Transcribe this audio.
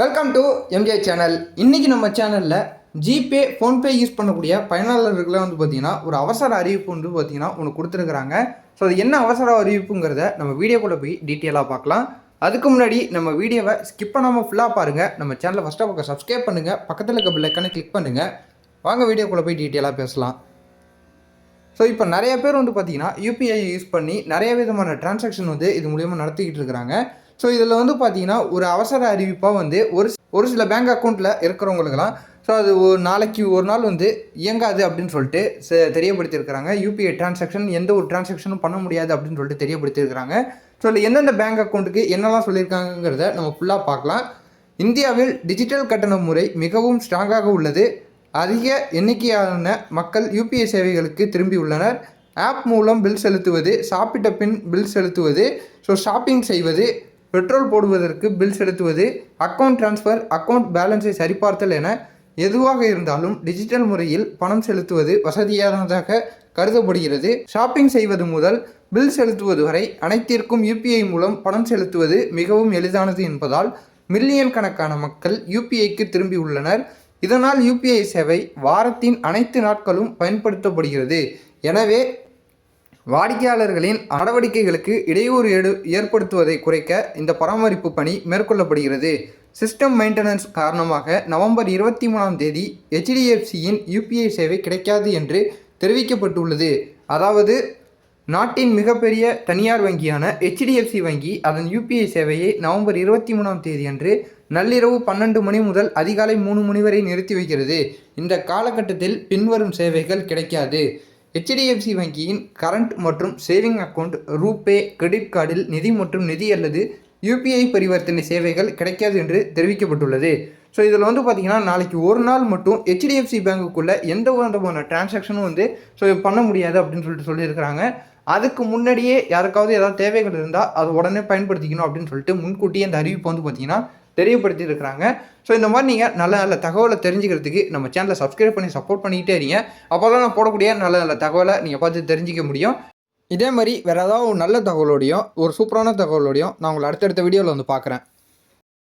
Welcome to MJ channel இன்றைக்கி நம்ம சேனலில் ஜிபே ஃபோன்பே யூஸ் பண்ணக்கூடிய பயனாளர்களை வந்து பார்த்தீங்கன்னா ஒரு அவசர அறிவிப்பு வந்து பார்த்தீங்கன்னா ஒன்று கொடுத்துருக்குறாங்க. ஸோ அது என்ன அவசர அறிவிப்புங்கிறத நம்ம வீடியோக்குள்ளே போய் டீட்டெயிலாக பார்க்கலாம். அதுக்கு முன்னாடி நம்ம வீடியோவை ஸ்கிப் பண்ணாமல் ஃபுல்லாக பாருங்கள் நம்ம சேனலை ஃபஸ்ட்டாக பக்கம் சப்ஸ்கிரைப் பண்ணுங்கள் பக்கத்தில் இருக்க பில்லைக்கான கிளிக் பண்ணுங்கள் வாங்க வீடியோக்குள்ளே போய் டீட்டெயிலாக பேசலாம். ஸோ இப்போ நிறைய பேர் வந்து பார்த்தீங்கன்னா யூபிஐ யூஸ் பண்ணி நிறைய விதமான டிரான்சாக்ஷன் வந்து இது மூலியமாக நடத்திக்கிட்டு இருக்கிறாங்க. ஸோ இதில் வந்து பார்த்தீங்கன்னா ஒரு அவசர அறிவிப்பாக வந்து ஒரு ஒரு சில பேங்க் அக்கௌண்ட்டில் இருக்கிறவங்களுக்கெல்லாம் ஸோ அது ஒரு நாளைக்கு ஒரு நாள் வந்து இயங்காது அப்படின்னு சொல்லிட்டு தெரியப்படுத்தியிருக்கிறாங்க. யூபிஐ டிரான்சாக்ஷன் எந்த ஒரு டிரான்சாக்ஷனும் பண்ண முடியாது அப்படின்னு சொல்லிட்டு தெரியப்படுத்தியிருக்கிறாங்க. ஸோ இல்லை எந்தெந்த பேங்க் அக்கௌண்ட்டுக்கு என்னெல்லாம் சொல்லியிருக்காங்கிறத நம்ம ஃபுல்லாக பார்க்கலாம். இந்தியாவில் டிஜிட்டல் கட்டண முறை மிகவும் ஸ்ட்ராங்காக உள்ளது. அதிக எண்ணிக்கையான மக்கள் யூபிஐ சேவைகளுக்கு திரும்பியுள்ளனர் ஆப் மூலம் பில் செலுத்துவது சாப்பிட்ட பின் பில் செலுத்துவது ஸோ ஷாப்பிங் செய்வது பெட்ரோல் போடுவதற்கு பில் செலுத்துவது அக்கவுண்ட் ட்ரான்ஸ்ஃபர் அக்கௌண்ட் பேலன்ஸை சரிபார்த்தல் என எதுவாக இருந்தாலும் டிஜிட்டல் முறையில் பணம் செலுத்துவது வசதியானதாக கருதப்படுகிறது. ஷாப்பிங் செய்வது முதல் பில் செலுத்துவது வரை அனைத்திற்கும் யூபிஐ மூலம் பணம் செலுத்துவது மிகவும் எளிதானது என்பதால் மில்லியன் கணக்கான மக்கள் யூபிஐக்கு திரும்பியுள்ளனர் இதனால் யூபிஐ சேவை வாரத்தின் அனைத்து நாட்களும் பயன்படுத்தப்படுகிறது. எனவே வாடிக்கையாளர்களின் நடவடிக்கைகளுக்கு இடையூறு எடு ஏற்படுத்துவதை குறைக்க இந்த பராமரிப்பு பணி மேற்கொள்ளப்படுகிறது. சிஸ்டம் மெயின்டெனன்ஸ் காரணமாக நவம்பர் இருபத்தி மூணாம் தேதி ஹெச்டிஎஃப்சியின் யூபிஐ சேவை கிடைக்காது என்று தெரிவிக்கப்பட்டுள்ளது. அதாவது நாட்டின் மிகப்பெரிய தனியார் வங்கியான ஹெச்டிஎஃப்சி வங்கி அதன் யூபிஐ சேவையை நவம்பர் இருபத்தி மூணாம் தேதி அன்று நள்ளிரவு பன்னெண்டு மணி முதல் அதிகாலை மூணு மணி வரை நிறுத்தி வைக்கிறது. இந்த காலகட்டத்தில் பின்வரும் சேவைகள் கிடைக்காது. ஹெச்டிஎஃப்சி வங்கியின் கரண்ட் மற்றும் சேவிங் அக்கௌண்ட் ரூபே கிரெடிட் கார்டில் நிதி மற்றும் நிதி அல்லது யூபிஐ பரிவர்த்தனை சேவைகள் கிடைக்காது என்று தெரிவிக்கப்பட்டுள்ளது. ஸோ இதில் வந்து பார்த்தீங்கன்னா நாளைக்கு ஒரு நாள் மட்டும் ஹெச்டிஎஃப்சி பேங்குக்குள்ளே எந்த விதமான டிரான்சாக்ஷனும் வந்து ஸோ பண்ண முடியாது அப்படின்னு சொல்லிட்டு சொல்லியிருக்கிறாங்க. அதுக்கு முன்னாடியே யாருக்காவது ஏதாவது தேவைகள் இருந்தால் அதை உடனே பயன்படுத்திக்கணும் அப்படின்னு சொல்லிட்டு முன்கூட்டியே அந்த அறிவிப்பு வந்து பார்த்தீங்கன்னா தெரியப்படுத்தி இருக்கிறாங்க ஸோ இந்த மாதிரி நீங்கள் நல்ல நல்ல தகவலை தெரிஞ்சுக்கிறதுக்கு நம்ம சேனலை சப்ஸ்கிரைப் பண்ணி சப்போர்ட் பண்ணிக்கிட்டே இருங்க. அப்போ தான் நான் போடக்கூடிய நல்ல நல்ல தகவலை நீங்கள் பார்த்து தெரிஞ்சிக்க முடியும். இதே மாதிரி வேறு ஏதாவது ஒரு நல்ல தகவலோடையும் ஒரு சூப்பரான தகவலோடையும் நான் உங்களை அடுத்தடுத்த வீடியோவில் வந்து பார்க்குறேன்.